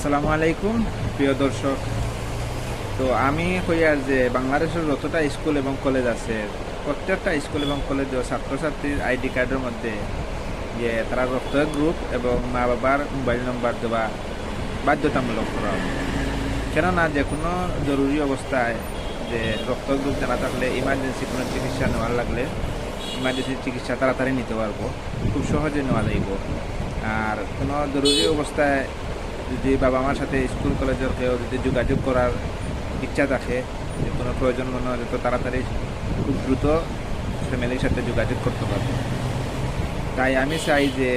আসসালামু আলাইকুম, প্রিয় দর্শক তো আমি হইয়ার যে বাংলাদেশের যতটা স্কুল এবং কলেজ আছে, প্রত্যেকটা স্কুল এবং কলেজেও ছাত্রছাত্রীর আইডি কার্ডের মধ্যে যে তারা রক্ত গ্রুপ এবং মা বাবার মোবাইল নম্বর দেওয়া বাধ্যতামূলক করা হবে। কেননা যে কোনো জরুরি অবস্থায় যে রক্ত গ্রুপ জানা থাকলে ইমার্জেন্সি কোনো চিকিৎসা নেওয়ার লাগলে ইমার্জেন্সি চিকিৎসা তাড়াতাড়ি নিতে পারব, খুব সহজে নেওয়া যাইব আর কোনো জরুরি অবস্থায় যদি বাবা মার সাথে স্কুল কলেজের কেউ যদি যোগাযোগ করার ইচ্ছা থাকে যে কোনো প্রয়োজন মনে হয় যত তাড়াতাড়ি খুব দ্রুত ফ্যামিলির সাথে যোগাযোগ করতে পারবে। তাই আমি চাই যে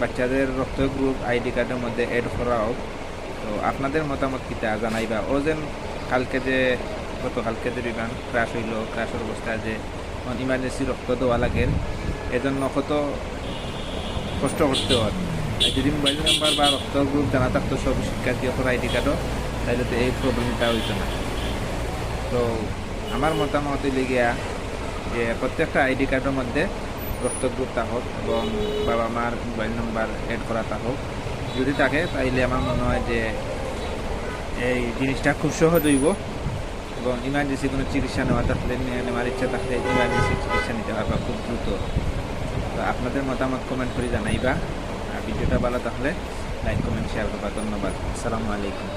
বাচ্চাদের রক্ত গ্রুপ আইডি কার্ডের মধ্যে অ্যাড করা হোক তো আপনাদের মতামত কিতা জানাইবা? ও যেন কালকে যে, গতকালকে যে বিমান ক্রাশ হইল ক্রাশের অবস্থায় যে ইমার্জেন্সি রক্ত দেওয়া লাগে, এজন্য কত কষ্ট করতে হয় যদি মোবাইল নাম্বার বা রক্ত গ্রুপ জানা থাকতো, সব শিক্ষার্থী অথবা আইডি কার্ডও তাহলে তো এই প্রবলেমটা হইতো না। তো আমার মতামত হইলে গিয়া যে প্রত্যেকটা আইডি কার্ডের মধ্যে রক্ত গ্রুপ থাকুক এবং বাবা মার মোবাইল নাম্বার অ্যাড করা থাকুক যদি থাকে, তাইলে আমার মনে হয় যে এই জিনিসটা খুব সহজ হইব। এবং ইমার্জেন্সি কোনো চিকিৎসা নেওয়া থাকলে নেওয়ার ইচ্ছা থাকলে ইমার্জেন্সি চিকিৎসা নিতে পারবা খুব দ্রুত। তো আপনাদের মতামত কমেন্ট করে জানাইবা। ভিডিওটা ভালো তাহলে লাইক কমেন্ট শেয়ার করবা। ধন্যবাদ। আসসালামু আলাইকুম।